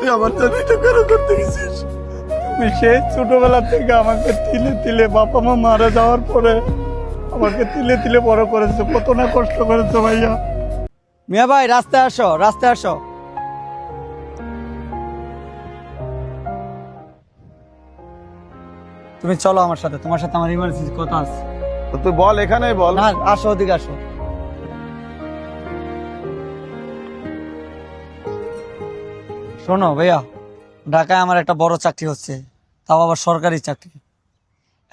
তুই আমার জন্য এটা কেন করতে গেছিস? তুমি সেই ছোটবেলা থেকে আমাকে তিলে তিলে বাবা মা মারা যাওয়ার পরে আমাকে তিলে তিলে বড় করেছ কত না কষ্ট করেছ ভাইয়া। মিয়া ভাই রাস্তায় আসো রাস্তায় আসো। তুমি চলো আমার সাথে তোমার সাথে আমার ইমার্জেন্সি কথা আছে। তো তুই বল এখানেই বল। আসো ওদিকে আসো। শোনো ভাইয়া ঢাকায় আমার একটা বড় চাকরি হচ্ছে তাও আবার সরকারি চাকরি।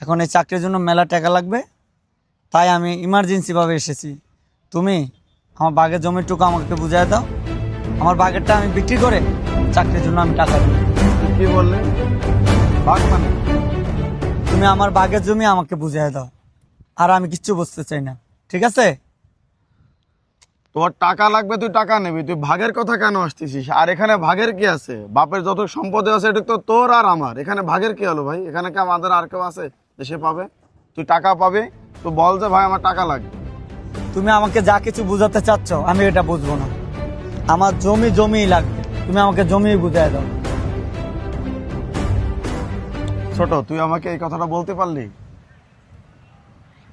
এখন এই চাকরির জন্য মেলা টাকা লাগবে তাই আমি ইমার্জেন্সি ভাবে এসেছি। তুমি আমার বাগের জমিটুকু আমাকে বুঝাই দাও আমার বাগেরটা আমি বিক্রি করে চাকরির জন্য আমি টাকা দিই। কি বললি? ভাগ মানে? তুমি আমার বাগের জমি আমাকে বুঝাই দাও আর আমি কিচ্ছু বুঝতে চাই না ঠিক আছে? তোর টাকা লাগবে তুই টাকা নিবি। তুই ভাগের কথা কেন আসতেছিস? আর এখানে ভাগের কি আছে? বাপের যত সম্পত্তি আছে এটা তো তোর আর আমার। এখানে ভাগের কি হলো ভাই? এখানে কি আমাদের আর কেউ আছে দেশে পাবে? তুই টাকা পাবে? তুই বল যে ভাই আমার টাকা লাগবে। তুমি আমাকে যা কিছু বুঝাতে চাচ্ছ আমি এটা বুঝব না। আমার জমি জমি লাগবে। তুমি আমাকে জমি বুঝাই দাও। ছোট তুই আমাকে এই কথাটা বলতে পারলি?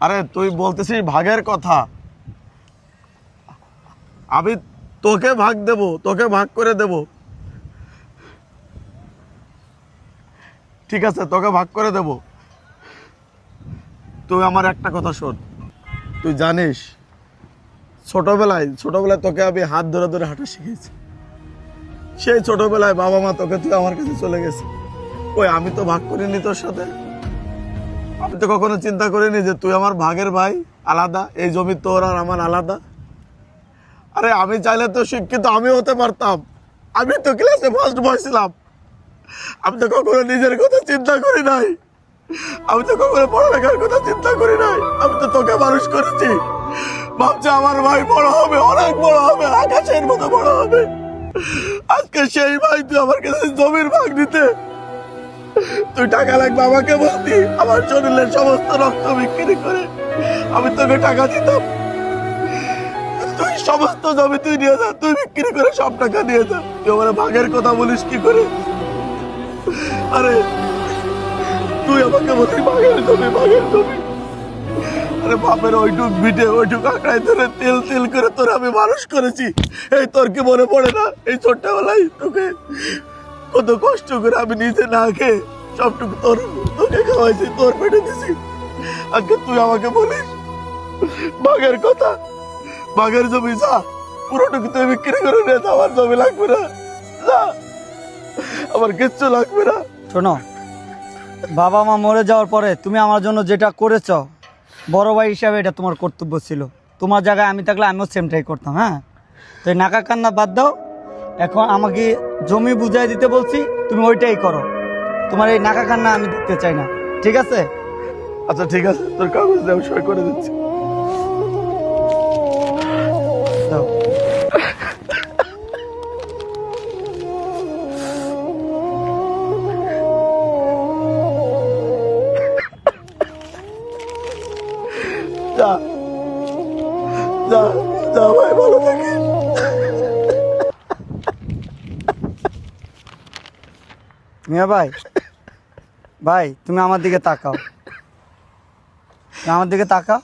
আরে তুই বলতেছিস ভাগের কথা। আমি তোকে ভাগ দেব, তোকে ভাগ করে দেব। ঠিক আছে, তোকে ভাগ করে দেব। তুই আমার একটা কথা শোন। তুই জানিস, ছোটবেলায় ছোটবেলায় তোকে আমি হাত ধরে ধরে হাঁটা শিখেছি সেই ছোটবেলায় বাবা মা তোকে তুই আমার কাছে চলে গেছে। ওই আমি তো ভাগ করিনি তোর সাথে। আমি তো কখনো চিন্তা করিনি যে তুই আমার ভাগের ভাই আলাদা, এই জমি তোর আর আমার আলাদা। আরে আমি চাইলে তো শিক্ষিত আমি হতে পারতাম। আমি তো ক্লাসে ফার্স্ট বয় ছিলাম। আমি তো কখনো নিজের কথা চিন্তা করি নাই। আমি তো কখনো পড়ালেখার কথা চিন্তা করি নাই। আমি তো তোকে মানুষ করেছি। ভাবছি আমার ভাই বড় হবে, অনেক বড় হবে, আকাশের মতো বড় হবে। আজকে সেই ভাই তুই আমার কাছে জমির ভাগ দিতে। তুই টাকা লাগবে আমাকে বলতি। আমার শরীরের সমস্ত রক্ত বিক্রি করে আমি তোকে টাকা দিতাম। তুই সমস্ত জমি তুই নিয়ে যা, তুই বিক্রি করে সব টাকা নিয়ে যা। তুই আমার ভাগের কথা বলিস কি করে? আরে, তুই আমাকে বলিস ভাগের জমি ভাগের জমি। আরে বাপের, ওইটুক বিটে, ওইটুক আঁকড়াই ধরে তেল তেল করে তোর আমি মানুষ করেছি। এই তোর কি মনে পড়ে না? এই ছোট্টবেলায় তোকে কত কষ্ট করে আমি নিজে না খেয়ে সবটুকু তোর, তোকে খাওয়াইছি, তোর পেটে দিছি। আজকে তুই আমাকে বলিস বাঘের কথা। বাঘের জমি যা। পুরোটুকু তুই বিক্রি করে যা, আমার জমি লাগবে না। যা। আমার কিচ্ছু লাগবে না। শোনো বাবা মা মরে যাওয়ার পরে তুমি আমার জন্য যেটা করেছ বড় ভাই হিসাবে এটা তোমার কর্তব্য ছিল। তোমার জায়গায় আমি থাকলে আমিও সেমটাই করতাম হ্যাঁ? তো এই নাকা কান্না বাদ দাও। এখন আমাকে জমি বুঝাই দিতে বলছি তুমি ওইটাই করো। তোমার এই নাকা কান্না আমি দেখতে চাই না। ঠিক আছে? আচ্ছা ঠিক আছে। তোর কাগজ আমি সই করে দিচ্ছি। যা যা যা ভাই ভালো থাকিস মিয়া ভাই ভাই তুমি আমার দিকে তাকাও তুমি আমার দিকে তাকাও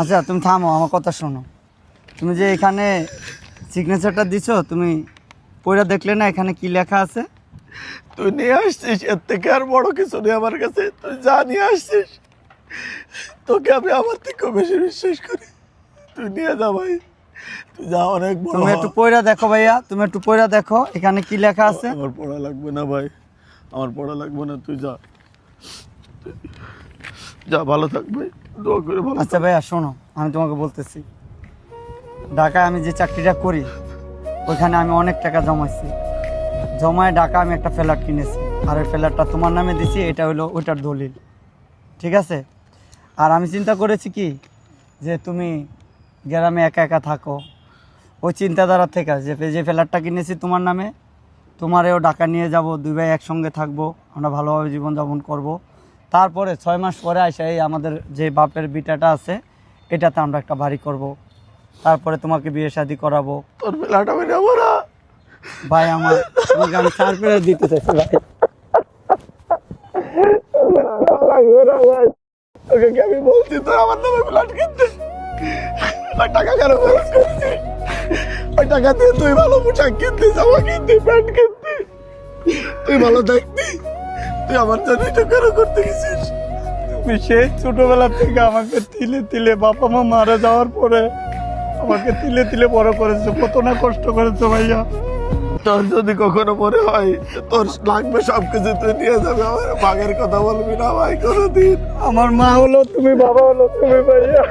আচ্ছা তুমি থামো আমার কথা শোনো। তুমি যে এখানে সিগনেচারটা দিছো তুমি পড়ে দেখলে না এখানে কি লেখা আছে? তুই নিয়ে আসছিস এর থেকে আর বড় কিছু নেই আমার কাছে। তুই যা নিয়ে আসছিস তোকে আমি আমার থেকেও বেশি বিশ্বাস করি। তুই নিয়ে যা ভাই তুই যা অনেক বড় তুমি একটু পড়া দেখো ভাইয়া তুমি একটু পড়া দেখো এখানে কি লেখা আছে? আমার পড়া লাগবে না ভাই আমার পড়া লাগবে না তুই যা। যা ভালো থাকবে আচ্ছা ভাইয়া, শোনো, আমি তোমাকে বলতেছি। ঢাকায় আমি যে চাকরিটা করি, ওইখানে আমি অনেক টাকা জমাইছি। জমায় ঢাকা আমি একটা ফ্ল্যাট কিনেছি। আর ওই ফ্ল্যাটটা তোমার নামে দিছি, এটা হলো ওইটার দলিল। ঠিক আছে? আর আমি চিন্তা করেছি কি, যে তুমি গ্রামে একা একা থাকো। ওই চিন্তাধারা থেকে, যে যে ফ্ল্যাটটা কিনেছি তোমার নামে, তোমারেও ঢাকা নিয়ে যাব, দুই ভাই একসঙ্গে থাকব, আমরা ভালোভাবে জীবনযাপন করব। তারপরে ছয় মাস পরে আসে এই আমাদের যে বাপের বিটাটা আছে এটাতে আমরা একটা বাড়ি করব। তারপরে তোমাকে বিয়ে শাদি করাবো। তোর বেলাটা আমি না। ভাই আমার তোমাকে আমি চার পেরে দিতে চাইছি ভাই। লাগবে না ভাই তোকে কি আমি বলছি? তোর আমার নামে ফ্ল্যাট কিনতে। ওই টাকা কেন খরচ করছি ওই টাকা দিয়ে তুই ভালো পোশাক কিনতি জামা কিনতি প্যান্ট কিনতি তুই ভালো দেখতি তুই আমার জন্য এটা কেন করতে গেছিস? তুমি সেই ছোটবেলা থেকে আমাকে তিলে তিলে বাবা মা মারা যাওয়ার পরে আমাকে তিলে তিলে বড় করেছ। কত না কষ্ট করেছ ভাইয়া। তোর যদি কখনো মনে হয়, তোর লাগবে সবকিছু তুই নিয়ে যাবে। আমার ভাগের কথা বলবি না ভাই কোনোদিন। আমার মা হলো তুমি, বাবা হলো তুমি ভাইয়া।